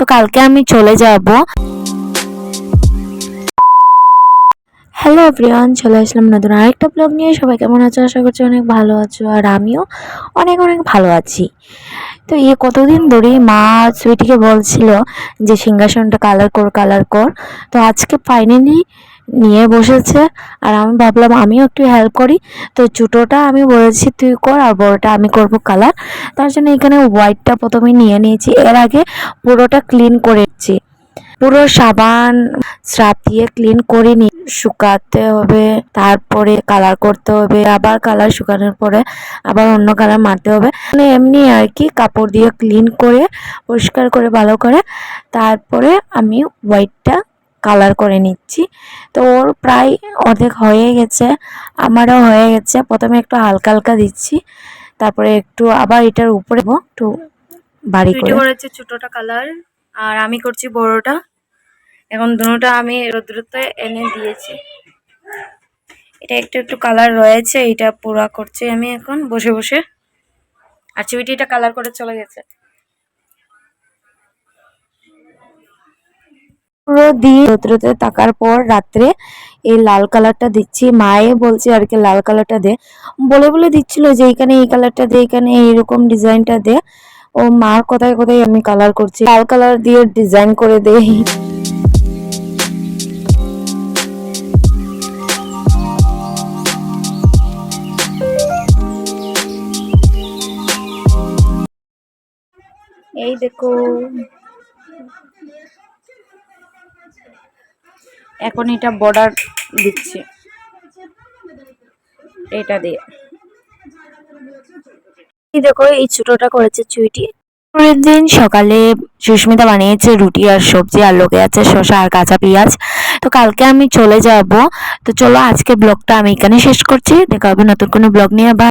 তো কালকে আমি চলে যাব। হ্যালো এভরিওয়ান চলে আসলাম নতুন আরেকটা ব্লগ নিয়ে। সবাই কেমন আছো? আশা করছি অনেক ভালো আছো আর আমিও অনেক অনেক ভালো আছি। তো এই কতদিন ধরেই মা সুইটিকে বলছিল যে সিংহাসনটা কালার কর কালার কর। তো আজকে ফাইনালি নিয়ে বসেছে। আর আমি ভাবলাম, আমিও একটু হেল্প করি। তো ছোটোটা আমি বলেছি, তুই কর আর বড়টা আমি করব কালার তার জন্য এখানে হোয়াইটটা প্রথমে নিয়ে নিয়েছি। এর আগে পুরোটা ক্লিন করেছি পুরো সাবান স্রাব দিয়ে ক্লিন করে নি শুকাতে হবে, তারপরে কালার করতে হবে, আবার কালার শুকানোর পরে আবার অন্য কালার মারতে হবে। মানে এমনি আর কি, কাপড় দিয়ে ক্লিন করে, পরিষ্কার করে, ভালো করে, তারপরে আমি হোয়াইটটা কালার করে নিচ্ছি। তো ওর প্রায় অর্ধেক হয়ে গেছে আমারও হয়ে গেছে। প্রথমে একটু হালকা হালকা দিচ্ছি তারপরে একটু আবার এটার উপরে একটু বাড়ি করে। করেছে ছোটটা কালার আর আমি করছি বড়টা। এখন দুটোটা আমি রোদ্রতে এনে দিয়েছি। এটা একটু একটু কালার রয়েছে এটা পুরা করছি আমি এখন বসে বসে। আর চুইটিটা কালার করে চলে গেছে। দিয়ে রোদ্রতে তাকার পর রাত্রে এই লাল কালারটা দিচ্ছি। মায়ে বলছে আর কি লাল কালারটা দে। বলে বলে দিচ্ছিল যে এইখানে এই কালারটা দে, এখানে এইরকম ডিজাইনটা দে। ও মার কোথায় কোথায় আমি কালার করছি? লাল কালার দিয়ে ডিজাইন করে দেই এই দেখো। এখন এটা বর্ডার দিচ্ছি। এটা দিয়ে। দেখো, এই ছোটটা করেছে চুইটি। পরের দিন সকালে সুস্মিতা বানিয়েছে রুটি আর সবজি, আর লোকে আছে শসা আর কাঁচা পেঁয়াজ। তো কালকে আমি চলে যাব। তো চলো, আজকে ব্লগটা আমি এখানে শেষ করছি। দেখা হবে নতুন কোনো ব্লগ নিয়ে। বা